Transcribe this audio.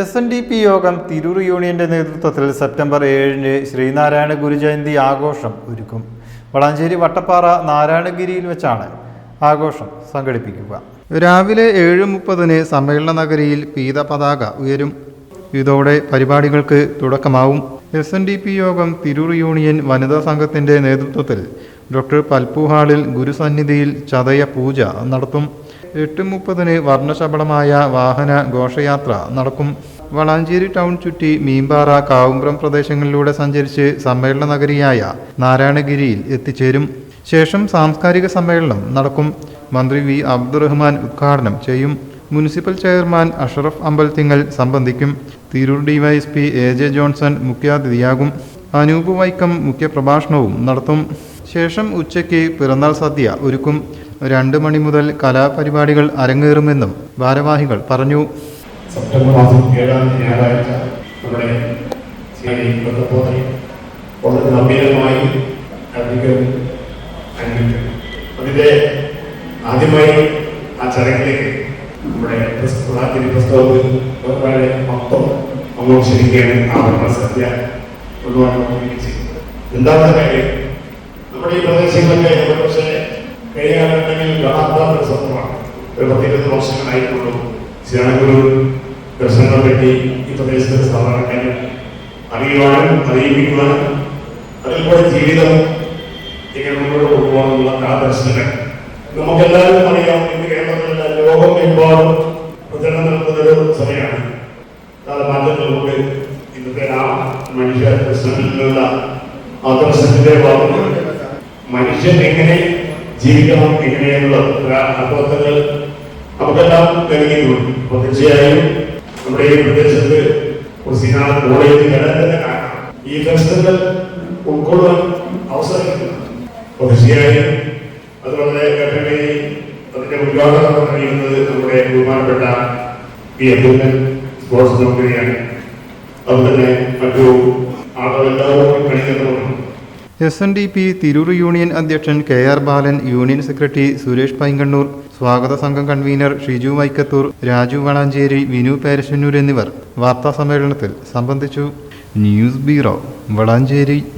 S N D P യോഗം തിരൂർ യൂണിയന്റെ നേതൃത്വത്തിൽ സെപ്റ്റംബർ ഏഴിന് ശ്രീനാരായണ ഗുരുജയന്തി ആഘോഷം ഒരുക്കും. വളാഞ്ചേരി വട്ടപ്പാറ നാരായണഗിരിയിൽ വെച്ചാണ് ആഘോഷം സംഘടിപ്പിക്കുക. രാവിലെ ഏഴ് മുപ്പതിന് സമ്മേളന നഗരിയിൽ പീത പതാക ഉയരും. ഇതോടെ പരിപാടികൾക്ക് തുടക്കമാവും. എസ് എൻ ഡി പി യോഗം തിരൂർ യൂണിയൻ വനിതാ സംഘത്തിന്റെ നേതൃത്വത്തിൽ ഡോക്ടർ പൽപ്പുഹാളിൽ ഗുരുസന്നിധിയിൽ ചതയ പൂജ നടത്തും. എട്ട് മുപ്പതിന് വർണശബളമായ വാഹന ഘോഷയാത്ര നടക്കും. വളാഞ്ചേരി ടൗൺ ചുറ്റി മീമ്പാറ കാവുമ്പ്രം പ്രദേശങ്ങളിലൂടെ സഞ്ചരിച്ച് സമ്മേളന നഗരിയായ നാരായണഗിരിയിൽ എത്തിച്ചേരും. ശേഷം സാംസ്കാരിക സമ്മേളനം നടക്കും. മന്ത്രി വി. അബ്ദുറഹ്മാൻ ഉദ്ഘാടനം ചെയ്യും. മുനിസിപ്പൽ ചെയർമാൻ അഷറഫ് അമ്പൽത്തിങ്ങൽ സംബന്ധിക്കും. Tirur DYSP A J Johnson മുഖ്യാതിഥിയാകും. അനൂപ് വൈക്കം മുഖ്യപ്രഭാഷണവും നടത്തും. ശേഷം ഉച്ചയ്ക്ക് പിറന്നാൾ സദ്യ ഒരുക്കും. രണ്ട് മണി മുതൽ കലാപരിപാടികൾ അരങ്ങേറുമെന്നും ഭാരവാഹികൾ പറഞ്ഞു. സെപ്റ്റംബർ മാസം ഏഴാം ഞായറാഴ്ച നമ്മുടെ വളരെ ഗംഭീരമായി അതിന്റെ ആദ്യമായി ആ ചടങ്ങിലേക്ക് നമ്മുടെ പുസ്തകത്തിൽ വളരെ മൊത്തം അങ്ങോട്ട് ക്ഷണിക്കുകയാണ് ആ സദ്യ കൊണ്ടുപോകാൻ കാര്യം നമ്മുടെ ഈ പ്രദേശങ്ങളിലൊക്കെ പക്ഷേ കഴിഞ്ഞ കാലങ്ങളിൽ കാണാത്ത ഒരു സംഭവമാണ്. ഒരു പത്തിരുപത് വർഷങ്ങളായിട്ടുള്ളൂ. ശ്രീണഗുരു ദർശനങ്ങളെ പറ്റി ഈ പ്രദേശത്തെ സാധാരണക്കാരെ അറിയുവാനും അറിയിപ്പിക്കുവാനും അതിൽ കൂടെ ജീവിതം ഇങ്ങനെ മുന്നോട്ട് കൊണ്ടുപോകാനുള്ള ആ ദർശനങ്ങൾ നമുക്കെല്ലാവരും അറിയാം. ഇന്ന് കേരളത്തിലല്ല ലോകമെമ്പാടും പ്രചരണം നടത്തുന്ന ഒരു സമയമാണ്. കാലമാറ്റങ്ങളിലൂടെ ഇന്നത്തെ ആ മനുഷ്യ ദർശനത്തിലുള്ള ആ ദർശനത്തിന്റെ ഭാഗങ്ങൾ മനുഷ്യൻ എങ്ങനെ ജീവിക്കണം എങ്ങനെയുള്ള അർത്ഥങ്ങൾ നമുക്കെല്ലാം നൽകിയിട്ടുണ്ട്. അപ്പൊ തീർച്ചയായും നമ്മുടെ ഈ പ്രദേശത്ത് കുസിനാൾ കോളേജ് വരാൻ കാരണം ഈ പ്രശ്നങ്ങൾ ഉൾക്കൊള്ളാൻ അവസരം കിട്ടുന്നു അപ്പൊ തീർച്ചയായും അത് വളരെ കഠിനമായി അതിന്റെ ഉദ്ഘാടനം കഴിയുന്നത് നമ്മുടെ ബഹുമാനപ്പെട്ട പി അബ്ദുൽ സ്പോർട്സ് കമ്പനിയാണ്. തന്നെ മറ്റു ആളുകളെല്ലാവരും കണിക്കുന്നുണ്ട് S N D P Tirur union അധ്യക്ഷൻ K R Balan union secretary Suresh Painkannur സ്വാഗത സംഘം കൺവീനർ ഷിജു വൈക്കത്തൂർ രാജു വളാഞ്ചേരി വിനു പേരശ്വന്നൂർ എന്നിവർ വാർത്താ സമ്മേളനത്തിൽ സംബന്ധിച്ചു. News bureau Valanchery.